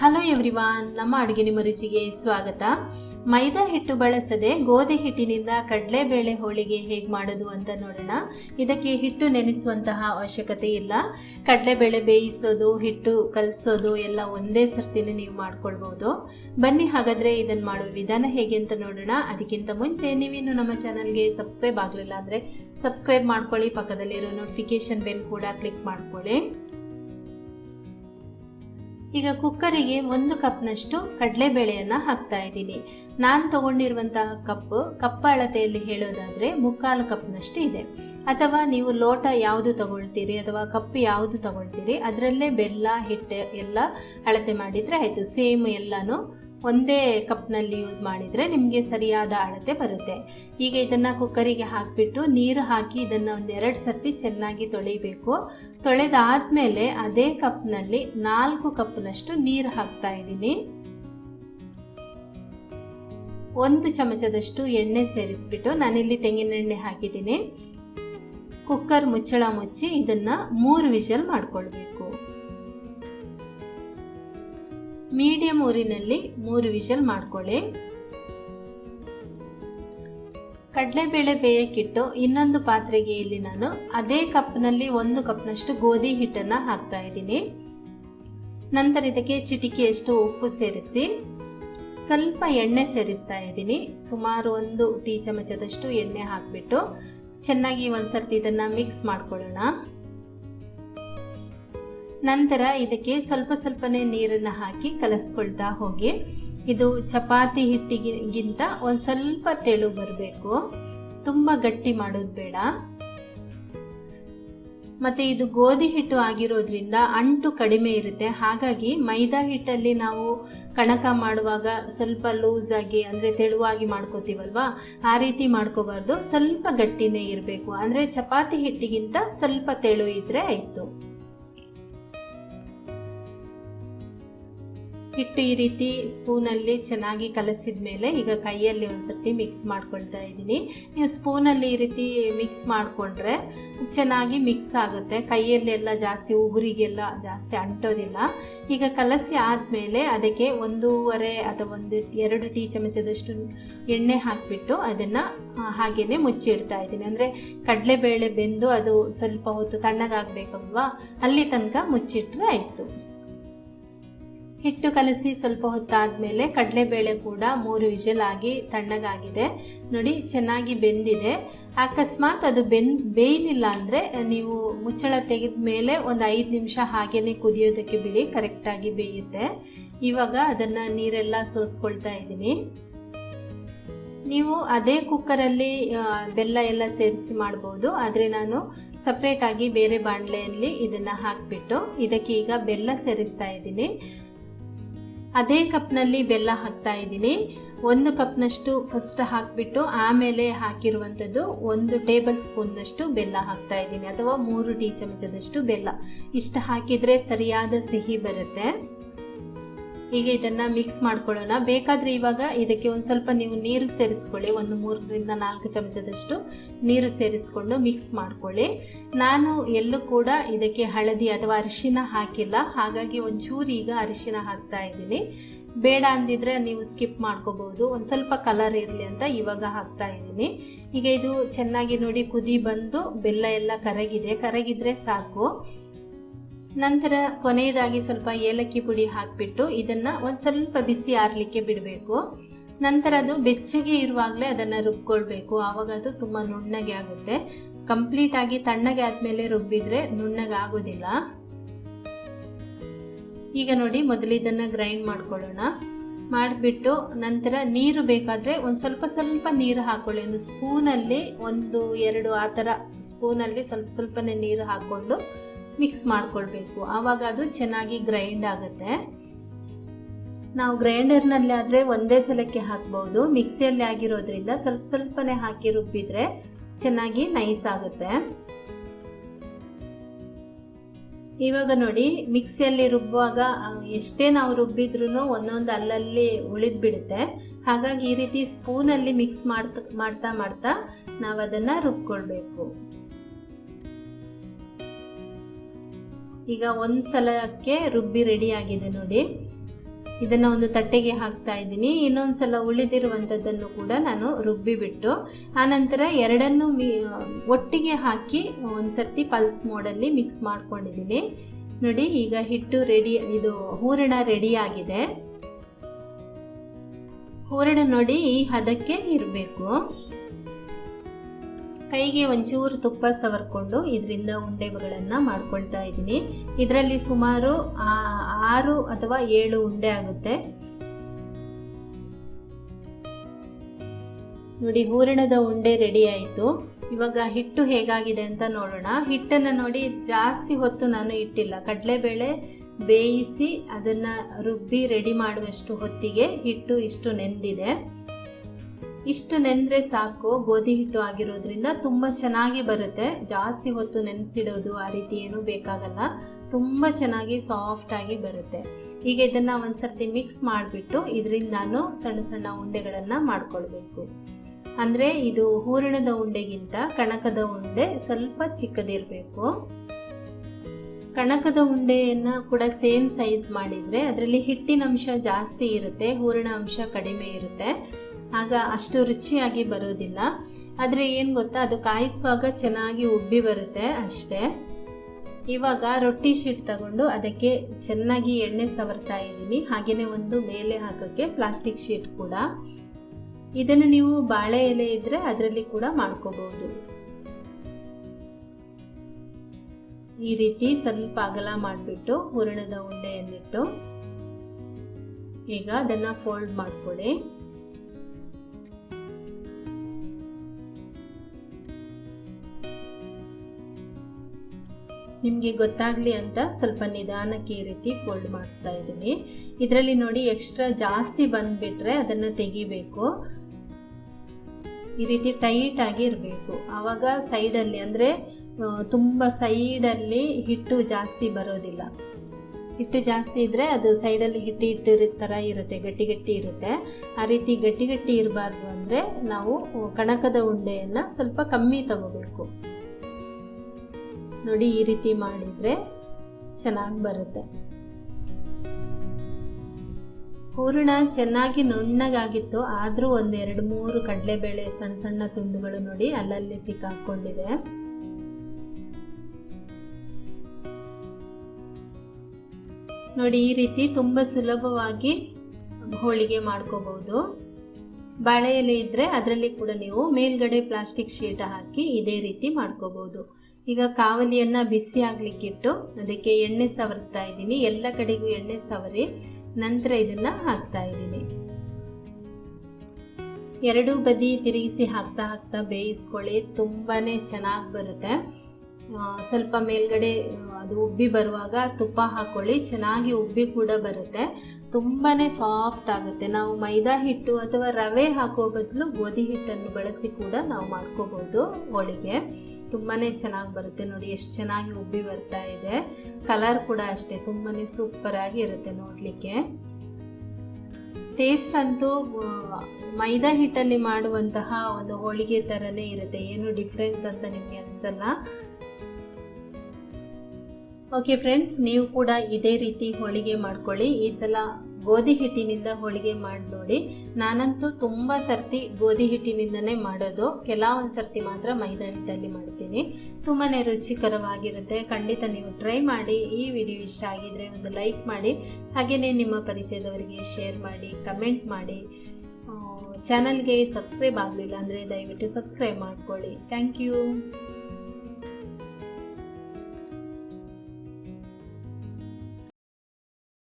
Hello everyone ನಮ್ಮ ಅಡುಗೆ ನಿಮ್ಮ ರುಚಿಗೆ ಸ್ವಾಗತ. ಮೈದಾ ಹಿಟ್ಟು ಬಳಸದೆ ಗೋಧಿ ಹಿಟ್ಟಿನಿಂದ ಕಡಲೆಬೇಳೆ ಹೋಳಿಗೆ ಹೇಗೆ ಮಾಡೋದು ಅಂತ ನೋಡೋಣ. ಇದಕ್ಕೆ ಹಿಟ್ಟು ನೆನೆಸುವಂತಹ ಅವಶ್ಯಕತೆ ಇಲ್ಲ. ಕಡಲೆಬೇಳೆ ಬೇಯಿಸೋದು, ಹಿಟ್ಟು ಕಲಸೋದು ಎಲ್ಲ ಒಂದೇ ಸರ್ತಿನೇ ನೀವು ಮಾಡ್ಕೊಳ್ಬೋದು. ಬನ್ನಿ ಹಾಗಾದರೆ ಇದನ್ನು ಮಾಡುವ ವಿಧಾನ ಹೇಗೆ ಅಂತ ನೋಡೋಣ. ಅದಕ್ಕಿಂತ ಮುಂಚೆ ನೀವಿನ್ನು ನಮ್ಮ ಚಾನಲ್ಗೆ ಸಬ್ಸ್ಕ್ರೈಬ್ ಆಗಲಿಲ್ಲ ಅಂದರೆ ಸಬ್ಸ್ಕ್ರೈಬ್ ಮಾಡ್ಕೊಳ್ಳಿ, ಪಕ್ಕದಲ್ಲಿರೋ ನೋಟಿಫಿಕೇಶನ್ ಬೆಲ್ ಕೂಡ ಕ್ಲಿಕ್ ಮಾಡ್ಕೊಳ್ಳಿ. ಈಗ ಕುಕ್ಕರಿಗೆ ಒಂದು ಕಪ್ನಷ್ಟು ಕಡಲೆಬೇಳೆಯನ್ನು ಹಾಕ್ತಾ ಇದ್ದೀನಿ. ನಾನು ತಗೊಂಡಿರುವಂತಹ ಕಪ್ ಕಪ್ಪ ಅಳತೆಯಲ್ಲಿ ಹೇಳೋದಾದರೆ ಮುಕ್ಕಾಲು ಕಪ್ನಷ್ಟು ಇದೆ. ಅಥವಾ ನೀವು ಲೋಟ ಯಾವುದು ತಗೊಳ್ತೀರಿ ಅಥವಾ ಕಪ್ ಯಾವುದು ತಗೊಳ್ತೀರಿ, ಅದರಲ್ಲೇ ಬೆಲ್ಲ ಹಿಟ್ಟು ಎಲ್ಲ ಅಳತೆ ಮಾಡಿದರೆ ಆಯಿತು. ಸೇಮ್ ಎಲ್ಲನೂ ಒಂದೇ ಕಪ್ನಲ್ಲಿ ಯೂಸ್ ಮಾಡಿದರೆ ನಿಮಗೆ ಸರಿಯಾದ ಅಳತೆ ಬರುತ್ತೆ. ಈಗ ಇದನ್ನು ಕುಕ್ಕರಿಗೆ ಹಾಕಿಬಿಟ್ಟು ನೀರು ಹಾಕಿ ಇದನ್ನು ಒಂದೆರಡು ಸರ್ತಿ ಚೆನ್ನಾಗಿ ತೊಳಿಬೇಕು. ತೊಳೆದಾದಮೇಲೆ ಅದೇ ಕಪ್ನಲ್ಲಿ ನಾಲ್ಕು ಕಪ್ನಷ್ಟು ನೀರು ಹಾಕ್ತಾ ಇದ್ದೀನಿ. ಒಂದು ಚಮಚದಷ್ಟು ಎಣ್ಣೆ ಸೇರಿಸ್ಬಿಟ್ಟು ನಾನಿಲ್ಲಿ ತೆಂಗಿನೆಣ್ಣೆ ಹಾಕಿದ್ದೀನಿ. ಕುಕ್ಕರ್ ಮುಚ್ಚಳ ಮುಚ್ಚಿ ಇದನ್ನು ಮೂರು ವಿಷಲ್ ಮಾಡ್ಕೊಳ್ಬೇಕು. ಮೀಡಿಯಂ ಊರಿನಲ್ಲಿ ಮೂರು ವಿಷಲ್ ಮಾಡ್ಕೊಳ್ಳಿ. ಕಡಲೆಬೇಳೆ ಬೇಯಕ್ಕಿಟ್ಟು ಇನ್ನೊಂದು ಪಾತ್ರೆಗೆ ಇಲ್ಲಿ ನಾನು ಅದೇ ಕಪ್ನಲ್ಲಿ ಒಂದು ಕಪ್ನಷ್ಟು ಗೋಧಿ ಹಿಟ್ಟನ್ನು ಹಾಕ್ತಾ ಇದ್ದೀನಿ. ನಂತರ ಇದಕ್ಕೆ ಚಿಟಿಕೆಯಷ್ಟು ಉಪ್ಪು ಸೇರಿಸಿ ಸ್ವಲ್ಪ ಎಣ್ಣೆ ಸೇರಿಸ್ತಾ ಇದ್ದೀನಿ. ಸುಮಾರು ಒಂದು ಟೀ ಚಮಚದಷ್ಟು ಎಣ್ಣೆ ಹಾಕಿಬಿಟ್ಟು ಚೆನ್ನಾಗಿ ಒಂದ್ಸರ್ತಿ ಇದನ್ನು ಮಿಕ್ಸ್ ಮಾಡ್ಕೊಳ್ಳೋಣ. ನಂತರ ಇದಕ್ಕೆ ಸ್ವಲ್ಪ ಸ್ವಲ್ಪನೇ ನೀರನ್ನು ಹಾಕಿ ಕಲಸ್ಕೊಳ್ತಾ ಹೋಗಿ. ಇದು ಚಪಾತಿ ಹಿಟ್ಟಿಗಿಂತ ಒಂದು ಸ್ವಲ್ಪ ತೆಳು ಬರಬೇಕು. ತುಂಬ ಗಟ್ಟಿ ಮಾಡೋದು ಬೇಡ. ಮತ್ತು ಇದು ಗೋಧಿ ಹಿಟ್ಟು ಆಗಿರೋದ್ರಿಂದ ಅಂಟು ಕಡಿಮೆ ಇರುತ್ತೆ. ಹಾಗಾಗಿ ಮೈದಾ ಹಿಟ್ಟಲ್ಲಿ ನಾವು ಕಣಕ ಮಾಡುವಾಗ ಸ್ವಲ್ಪ ಲೂಸ್ ಆಗಿ ಅಂದರೆ ತೆಳುವಾಗಿ ಮಾಡ್ಕೋತೀವಲ್ವಾ, ಆ ರೀತಿ ಮಾಡ್ಕೋಬಾರ್ದು. ಸ್ವಲ್ಪ ಗಟ್ಟಿನೇ ಇರಬೇಕು. ಅಂದರೆ ಚಪಾತಿ ಹಿಟ್ಟಿಗಿಂತ ಸ್ವಲ್ಪ ತೆಳು ಇದ್ದರೆ ಆಯಿತು. ಹಿಟ್ಟು ಈ ರೀತಿ ಸ್ಪೂನಲ್ಲಿ ಚೆನ್ನಾಗಿ ಕಲಸಿದ ಮೇಲೆ ಈಗ ಕೈಯಲ್ಲಿ ಒಂದ್ಸತಿ ಮಿಕ್ಸ್ ಮಾಡ್ಕೊಳ್ತಾ ಇದ್ದೀನಿ. ನೀವು ಸ್ಪೂನಲ್ಲಿ ಈ ರೀತಿ ಮಿಕ್ಸ್ ಮಾಡಿಕೊಂಡ್ರೆ ಚೆನ್ನಾಗಿ ಮಿಕ್ಸ್ ಆಗುತ್ತೆ. ಕೈಯಲ್ಲಿ ಎಲ್ಲ ಜಾಸ್ತಿ, ಉಗುರಿಗೆಲ್ಲ ಜಾಸ್ತಿ ಅಂಟೋದಿಲ್ಲ. ಈಗ ಕಲಸಿ ಆದಮೇಲೆ ಅದಕ್ಕೆ ಒಂದೂವರೆ ಅಥವಾ ಒಂದು ಎರಡು ಟೀ ಚಮಚದಷ್ಟು ಎಣ್ಣೆ ಹಾಕಿಬಿಟ್ಟು ಅದನ್ನು ಹಾಗೆಯೇ ಮುಚ್ಚಿಡ್ತಾ ಇದ್ದೀನಿ. ಅಂದರೆ ಕಡಲೆಬೇಳೆ ಬೆಂದು ಅದು ಸ್ವಲ್ಪ ಹೊತ್ತು ತಣ್ಣಗಾಗಬೇಕಲ್ವಾ? ಅಲ್ಲಿ ತನಕ ಮುಚ್ಚಿಟ್ರೆ ಆಯಿತು. ಹಿಟ್ಟು ಕಲಸಿ ಸ್ವಲ್ಪ ಹೊತ್ತಾದ ಮೇಲೆ ಕಡಲೆಬೇಳೆ ಕೂಡ ಮೂರು ವಿಜಲ್ ಆಗಿ ತಣ್ಣಗಾಗಿದೆ. ನೋಡಿ, ಚೆನ್ನಾಗಿ ಬೆಂದಿದೆ. ಅಕಸ್ಮಾತ್ ಅದು ಬೆಂದ್ ಬೇಯಲಿಲ್ಲ ಅಂದರೆ ನೀವು ಮುಚ್ಚಳ ತೆಗೆದ ಮೇಲೆ ಒಂದು ಐದು ನಿಮಿಷ ಹಾಗೇ ಕುದಿಯೋದಕ್ಕೆ ಬಿಡಿ, ಕರೆಕ್ಟಾಗಿ ಬೇಯುತ್ತೆ. ಇವಾಗ ಅದನ್ನು ನೀರೆಲ್ಲ ಸೋಸ್ಕೊಳ್ತಾ ಇದ್ದೀನಿ. ನೀವು ಅದೇ ಕುಕ್ಕರಲ್ಲಿ ಬೆಲ್ಲ ಎಲ್ಲ ಸೇರಿಸಿ ಮಾಡ್ಬೋದು. ಆದರೆ ನಾನು ಸಪ್ರೇಟಾಗಿ ಬೇರೆ ಬಾಣಲೆಯಲ್ಲಿ ಇದನ್ನು ಹಾಕಿಬಿಟ್ಟು ಇದಕ್ಕೆ ಈಗ ಬೆಲ್ಲ ಸೇರಿಸ್ತಾ ಇದ್ದೀನಿ. ಅದೇ ಕಪ್ನಲ್ಲಿ ಬೆಲ್ಲ ಹಾಕ್ತಾ ಇದ್ದೀನಿ. ಒಂದು ಕಪ್ನಷ್ಟು ಫಸ್ಟ್ ಹಾಕಿಬಿಟ್ಟು ಆಮೇಲೆ ಹಾಕಿರುವಂಥದ್ದು ಒಂದು ಟೇಬಲ್ ಸ್ಪೂನ್ನಷ್ಟು ಬೆಲ್ಲ ಹಾಕ್ತಾ ಇದ್ದೀನಿ. ಅಥವಾ ಮೂರು ಟೀ ಚಮಚದಷ್ಟು ಬೆಲ್ಲ. ಇಷ್ಟು ಹಾಕಿದರೆ ಸರಿಯಾದ ಸಿಹಿ ಬರುತ್ತೆ. ಈಗ ಇದನ್ನು ಮಿಕ್ಸ್ ಮಾಡ್ಕೊಳ್ಳೋಣ. ಬೇಕಾದರೆ ಇವಾಗ ಇದಕ್ಕೆ ಒಂದು ಸ್ವಲ್ಪ ನೀವು ನೀರು ಸೇರಿಸ್ಕೊಳ್ಳಿ. ಒಂದು ಮೂರರಿಂದ ನಾಲ್ಕು ಚಮಚದಷ್ಟು ನೀರು ಸೇರಿಸ್ಕೊಂಡು ಮಿಕ್ಸ್ ಮಾಡ್ಕೊಳ್ಳಿ. ನಾನು ಎಲ್ಲೂ ಕೂಡ ಇದಕ್ಕೆ ಹಳದಿ ಅಥವಾ ಅರಿಶಿನ ಹಾಕಿಲ್ಲ. ಹಾಗಾಗಿ ಒಂಚೂರು ಈಗ ಅರಿಶಿನ ಹಾಕ್ತಾ ಇದ್ದೀನಿ. ಬೇಡ ಅಂದಿದ್ರೆ ನೀವು ಸ್ಕಿಪ್ ಮಾಡ್ಕೋಬಹುದು. ಒಂದು ಸ್ವಲ್ಪ ಕಲರ್ ಇರಲಿ ಅಂತ ಇವಾಗ ಹಾಕ್ತಾ ಇದ್ದೀನಿ. ಈಗ ಇದು ಚೆನ್ನಾಗಿ ನೋಡಿ ಕುದಿ ಬಂದು ಬೆಲ್ಲ ಎಲ್ಲ ಕರಗಿದೆ. ಕರಗಿದ್ರೆ ಸಾಕು. ನಂತರ ಕೊನೆಯದಾಗಿ ಸ್ವಲ್ಪ ಏಲಕ್ಕಿ ಪುಡಿ ಹಾಕಿಬಿಟ್ಟು ಇದನ್ನು ಒಂದು ಸ್ವಲ್ಪ ಬಿಸಿ ಆರಲಿಕ್ಕೆ ಬಿಡಬೇಕು. ನಂತರ ಅದು ಬೆಚ್ಚಗೆ ಇರುವಾಗಲೇ ಅದನ್ನು ರುಬ್ಕೊಳ್ಬೇಕು. ಆವಾಗ ಅದು ತುಂಬ ನುಣ್ಣಗೆ ಆಗುತ್ತೆ. ಕಂಪ್ಲೀಟಾಗಿ ತಣ್ಣಗೆ ಆದಮೇಲೆ ರುಬ್ಬಿದ್ರೆ ನುಣ್ಣಗೆ ಆಗೋದಿಲ್ಲ. ಈಗ ನೋಡಿ ಮೊದಲು ಇದನ್ನು ಗ್ರೈಂಡ್ ಮಾಡ್ಕೊಳ್ಳೋಣ. ಮಾಡಿಬಿಟ್ಟು ನಂತರ ನೀರು ಬೇಕಾದರೆ ಒಂದು ಸ್ವಲ್ಪ ಸ್ವಲ್ಪ ನೀರು ಹಾಕ್ಕೊಳ್ಳಿ ಒಂದು ಸ್ಪೂನಲ್ಲಿ ಒಂದು, ಎರಡು ಆ ಥರ ಸ್ಪೂನಲ್ಲಿ ಸ್ವಲ್ಪ ಸ್ವಲ್ಪನೇ ನೀರು ಹಾಕ್ಕೊಂಡು ಮಿಕ್ಸ್ ಮಾಡ್ಕೊಳ್ಬೇಕು. ಆವಾಗ ಅದು ಚೆನ್ನಾಗಿ ಗ್ರೈಂಡ್ ಆಗುತ್ತೆ. ನಾವು ಗ್ರೈಂಡರ್ನಲ್ಲಿ ಆದರೆ ಒಂದೇ ಸಲಕ್ಕೆ ಹಾಕ್ಬೋದು. ಮಿಕ್ಸಿಯಲ್ಲಿ ಆಗಿರೋದ್ರಿಂದ ಸ್ವಲ್ಪ ಸ್ವಲ್ಪನೇ ಹಾಕಿ ರುಬ್ಬಿದ್ರೆ ಚೆನ್ನಾಗಿ ನೈಸ್ ಆಗುತ್ತೆ. ಇವಾಗ ನೋಡಿ, ಮಿಕ್ಸಿಯಲ್ಲಿ ರುಬ್ಬುವಾಗ ಎಷ್ಟೇ ನಾವು ರುಬ್ಬಿದ್ರೂ ಒಂದೊಂದು ಅಲ್ಲಲ್ಲಿ ಉಳಿದು ಬಿಡುತ್ತೆ. ಹಾಗಾಗಿ ಈ ರೀತಿ ಸ್ಪೂನಲ್ಲಿ ಮಿಕ್ಸ್ ಮಾಡ್ತಾ ಮಾಡ್ತಾ ಮಾಡ್ತಾ ನಾವು ಅದನ್ನು ರುಬ್ಕೊಳ್ಬೇಕು. ಈಗ ಒಂದು ಸಲಕ್ಕೆ ರುಬ್ಬಿ ರೆಡಿ ಆಗಿದೆ ನೋಡಿ. ಇದನ್ನು ಒಂದು ತಟ್ಟೆಗೆ ಹಾಕ್ತಾ ಇದ್ದೀನಿ. ಇನ್ನೊಂದು ಸಲ ಉಳಿದಿರುವಂಥದ್ದನ್ನು ಕೂಡ ನಾನು ರುಬ್ಬಿಬಿಟ್ಟು ಆನಂತರ ಎರಡನ್ನು ಮಿ, ಒಟ್ಟಿಗೆ ಹಾಕಿ ಒಂದು ಸರ್ತಿ ಪಲ್ಸ್ ಮೋಡಲ್ಲಿ ಮಿಕ್ಸ್ ಮಾಡ್ಕೊಂಡಿದ್ದೀನಿ. ನೋಡಿ, ಈಗ ಹಿಟ್ಟು ರೆಡಿ ಇದು ಹೂರಣ ರೆಡಿ ಆಗಿದೆ. ಹೂರಣ ನೋಡಿ ಈ ಹದಕ್ಕೆ ಇರಬೇಕು. ಕೈಗೆ ಒಂಚೂರು ತುಪ್ಪ ಸವರ್ಕೊಂಡು ಇದರಿಂದ ಉಂಡೆಗಳನ್ನು ಮಾಡ್ಕೊಳ್ತಾ ಇದ್ದೀನಿ. ಇದರಲ್ಲಿ ಸುಮಾರು ಆರು ಅಥವಾ ಏಳು ಉಂಡೆ ಆಗುತ್ತೆ. ನೋಡಿ, ಹೂರಣದ ಉಂಡೆ ರೆಡಿ ಆಯಿತು. ಇವಾಗ ಹಿಟ್ಟು ಹೇಗಾಗಿದೆ ಅಂತ ನೋಡೋಣ. ಹಿಟ್ಟನ್ನು ನೋಡಿ, ಜಾಸ್ತಿ ಹೊತ್ತು ನಾನು ಇಟ್ಟಿಲ್ಲ. ಕಡಲೆಬೇಳೆ ಬೇಯಿಸಿ ಅದನ್ನು ರುಬ್ಬಿ ರೆಡಿ ಮಾಡುವಷ್ಟು ಹೊತ್ತಿಗೆ ಹಿಟ್ಟು ಇಷ್ಟು ನೆಂದಿದೆ. ಇಷ್ಟು ನೆನೆದ್ರೆ ಸಾಕು, ಗೋಧಿ ಹಿಟ್ಟು ಆಗಿರೋದ್ರಿಂದ ತುಂಬ ಚೆನ್ನಾಗಿ ಬರುತ್ತೆ. ಜಾಸ್ತಿ ಹೊತ್ತು ನೆನೆಸಿಡೋದು ಆ ರೀತಿ ಏನೂ ಬೇಕಾಗಲ್ಲ. ತುಂಬ ಚೆನ್ನಾಗಿ ಸಾಫ್ಟಾಗಿ ಬರುತ್ತೆ. ಈಗ ಇದನ್ನು ಒಂದ್ಸರ್ತಿ ಮಿಕ್ಸ್ ಮಾಡಿಬಿಟ್ಟು ಇದರಿಂದ ನಾನು ಸಣ್ಣ ಸಣ್ಣ ಉಂಡೆಗಳನ್ನು ಮಾಡ್ಕೊಳ್ಬೇಕು. ಅಂದರೆ ಇದು ಹೂರಣದ ಉಂಡೆಗಿಂತ ಕಣಕದ ಉಂಡೆ ಸ್ವಲ್ಪ ಚಿಕ್ಕದಿರಬೇಕು. ಕಣಕದ ಉಂಡೆಯನ್ನು ಕೂಡ ಸೇಮ್ ಸೈಜ್ ಮಾಡಿದರೆ ಅದರಲ್ಲಿ ಹಿಟ್ಟಿನ ಅಂಶ ಜಾಸ್ತಿ ಇರುತ್ತೆ ಹೂರಣ ಅಂಶ ಕಡಿಮೆ ಇರುತ್ತೆ. ಆಗ ಅಷ್ಟು ರುಚಿಯಾಗಿ ಬರೋದಿಲ್ಲ ಆದರೆ ಏನು ಗೊತ್ತಾ, ಅದು ಕಾಯಿಸುವಾಗ ಚೆನ್ನಾಗಿ ಉಬ್ಬಿ ಬರುತ್ತೆ ಅಷ್ಟೇ. ಇವಾಗ ರೊಟ್ಟಿ ಶೀಟ್ ತಗೊಂಡು ಅದಕ್ಕೆ ಚೆನ್ನಾಗಿ ಎಣ್ಣೆ ಸವರ್ತಾ ಇದ್ದೀನಿ. ಹಾಗೆಯೇ ಒಂದು ಮೇಲೆ ಹಾಕೋಕ್ಕೆ ಪ್ಲಾಸ್ಟಿಕ್ ಶೀಟ್ ಕೂಡ. ಇದನ್ನು ನೀವು ಬಾಳೆ ಎಲೆ ಇದ್ದರೆ ಅದರಲ್ಲಿ ಕೂಡ ಮಾಡ್ಕೋಬಹುದು ಈ ರೀತಿ ಸ್ವಲ್ಪ ಅಗಲ ಮಾಡಿಬಿಟ್ಟು ಹೂರಣದ ಉಂಡೆಯನ್ನಿಟ್ಟು ಈಗ ಅದನ್ನು ಫೋಲ್ಡ್ ಮಾಡ್ಕೊಳ್ಳಿ. ನಿಮಗೆ ಗೊತ್ತಾಗಲಿ ಅಂತ ಸ್ವಲ್ಪ ನಿಧಾನಕ್ಕೆ ಈ ರೀತಿ ಫೋಲ್ಡ್ ಮಾಡ್ತಾ ಇದ್ದೀನಿ. ಇದರಲ್ಲಿ ನೋಡಿ ಎಕ್ಸ್ಟ್ರಾ ಜಾಸ್ತಿ ಬಂದುಬಿಟ್ರೆ ಅದನ್ನು ತೆಗಿಬೇಕು. ಈ ರೀತಿ ಟೈಟ್ ಆಗಿ ಇರಬೇಕು. ಆವಾಗ ಸೈಡಲ್ಲಿ ಅಂದರೆ ತುಂಬ ಸೈಡಲ್ಲಿ ಹಿಟ್ಟು ಜಾಸ್ತಿ ಬರೋದಿಲ್ಲ. ಹಿಟ್ಟು ಜಾಸ್ತಿ ಇದ್ದರೆ ಅದು ಸೈಡಲ್ಲಿ ಹಿಟ್ಟು ಹಿಟ್ಟು ಥರ ಇರುತ್ತೆ, ಗಟ್ಟಿ ಗಟ್ಟಿ ಇರುತ್ತೆ. ಆ ರೀತಿ ಗಟ್ಟಿ ಗಟ್ಟಿ ಇರಬಾರ್ದು ಅಂದರೆ ನಾವು ಕಣಕದ ಉಂಡೆಯನ್ನು ಸ್ವಲ್ಪ ಕಮ್ಮಿ ತಗೋಬೇಕು. ನೋಡಿ ಈ ರೀತಿ ಮಾಡಿದರೆ ಚೆನ್ನಾಗಿ ಬರುತ್ತೆ. ಹೂರಣ ಚೆನ್ನಾಗಿ ನುಣ್ಣಗಾಗಿತ್ತು, ಆದರೂ ಒಂದೆರಡು ಮೂರು ಕಡಲೆಬೇಳೆ ಸಣ್ಣ ಸಣ್ಣ ತುಂಡುಗಳು ನೋಡಿ ಅಲ್ಲಲ್ಲಿ ಸಿಕ್ಕಾಕೊಂಡಿದೆ. ನೋಡಿ ಈ ರೀತಿ ತುಂಬ ಸುಲಭವಾಗಿ ಹೋಳಿಗೆ ಮಾಡ್ಕೋಬಹುದು. ಬಾಳೆ ಎಲೆ ಇದ್ದರೆ ಅದರಲ್ಲಿ ಕೂಡ ನೀವು ಮೇಲ್ಗಡೆ ಪ್ಲಾಸ್ಟಿಕ್ ಶೀಟ್ ಹಾಕಿ ಇದೇ ರೀತಿ ಮಾಡ್ಕೋಬಹುದು. ಈಗ ಕಾವಲಿಯನ್ನು ಬಿಸಿ ಆಗಲಿಕ್ಕಿಟ್ಟು ಅದಕ್ಕೆ ಎಣ್ಣೆ ಸವರ್ತಾ ಇದ್ದೀನಿ. ಎಲ್ಲ ಕಡೆಗೂ ಎಣ್ಣೆ ಸವರಿ ನಂತರ ಇದನ್ನು ಹಾಕ್ತಾ ಇದ್ದೀನಿ. ಎರಡೂ ಬದಿ ತಿರುಗಿಸಿ ಹಾಕ್ತಾ ಹಾಕ್ತಾ ಬೇಯಿಸ್ಕೊಳ್ಳಿ. ತುಂಬಾ ಚೆನ್ನಾಗಿ ಬರುತ್ತೆ. ಸ್ವಲ್ಪ ಮೇಲ್ಗಡೆ ಅದು ಉಬ್ಬಿ ಬರುವಾಗ ತುಪ್ಪ ಹಾಕ್ಕೊಳ್ಳಿ ಚೆನ್ನಾಗಿ ಉಬ್ಬಿ ಕೂಡ ಬರುತ್ತೆ. ತುಂಬಾ ಸಾಫ್ಟ್ ಆಗುತ್ತೆ. ನಾವು ಮೈದಾ ಹಿಟ್ಟು ಅಥವಾ ರವೆ ಹಾಕೋ ಬದಲು ಗೋಧಿ ಹಿಟ್ಟನ್ನು ಬಳಸಿ ಕೂಡ ನಾವು ಮಾಡ್ಕೋಬೋದು ಹೋಳಿಗೆ. ತುಂಬಾ ಚೆನ್ನಾಗಿ ಬರುತ್ತೆ ನೋಡಿ, ಎಷ್ಟು ಚೆನ್ನಾಗಿ ಉಬ್ಬಿ ಬರ್ತಾ ಇದೆ. ಕಲರ್ ಕೂಡ ಅಷ್ಟೇ ತುಂಬಾ ಸೂಪರಾಗಿ ಇರುತ್ತೆ ನೋಡಲಿಕ್ಕೆ. ಟೇಸ್ಟ್ ಅಂತೂ ಮೈದಾ ಹಿಟ್ಟಲ್ಲಿ ಮಾಡುವಂತಹ ಒಂದು ಹೋಳಿಗೆ ಥರನೇ ಇರುತ್ತೆ, ಏನು ಡಿಫ್ರೆನ್ಸ್ ಅಂತ ನಿಮಗೆ ಅನಿಸಲ್ಲ. ಓಕೆ ಫ್ರೆಂಡ್ಸ್ ನೀವು ಕೂಡ ಇದೇ ರೀತಿ ಹೋಳಿಗೆ ಮಾಡ್ಕೊಳ್ಳಿ. ಈ ಸಲ ಗೋಧಿ ಹಿಟ್ಟಿನಿಂದ ಹೋಳಿಗೆ ಮಾಡಿ ನೋಡಿ. ನಾನಂತೂ ತುಂಬ ಸರ್ತಿ ಗೋಧಿ ಹಿಟ್ಟಿನಿಂದನೇ ಮಾಡೋದು. ಕೆಲವೊಂದು ಸರ್ತಿ ಮಾತ್ರ ಮೈದಾ ಹಿಟ್ಟಲ್ಲಿ ಮಾಡ್ತೀನಿ. ತುಂಬಾ ರುಚಿಕರವಾಗಿರುತ್ತೆ. ಖಂಡಿತ ನೀವು ಟ್ರೈ ಮಾಡಿ. ಈ ವಿಡಿಯೋ ಇಷ್ಟ ಆಗಿದ್ರೆ ಒಂದು ಲೈಕ್ ಮಾಡಿ. ಹಾಗೆಯೇ ನಿಮ್ಮ ಪರಿಚಯದವರಿಗೆ ಶೇರ್ ಮಾಡಿ, ಕಮೆಂಟ್ ಮಾಡಿ. ಚಾನಲ್ಗೆ ಸಬ್ಸ್ಕ್ರೈಬ್ ಆಗಲಿಲ್ಲ ಅಂದರೆ ದಯವಿಟ್ಟು ಸಬ್ಸ್ಕ್ರೈಬ್ ಮಾಡ್ಕೊಳ್ಳಿ. Thank you.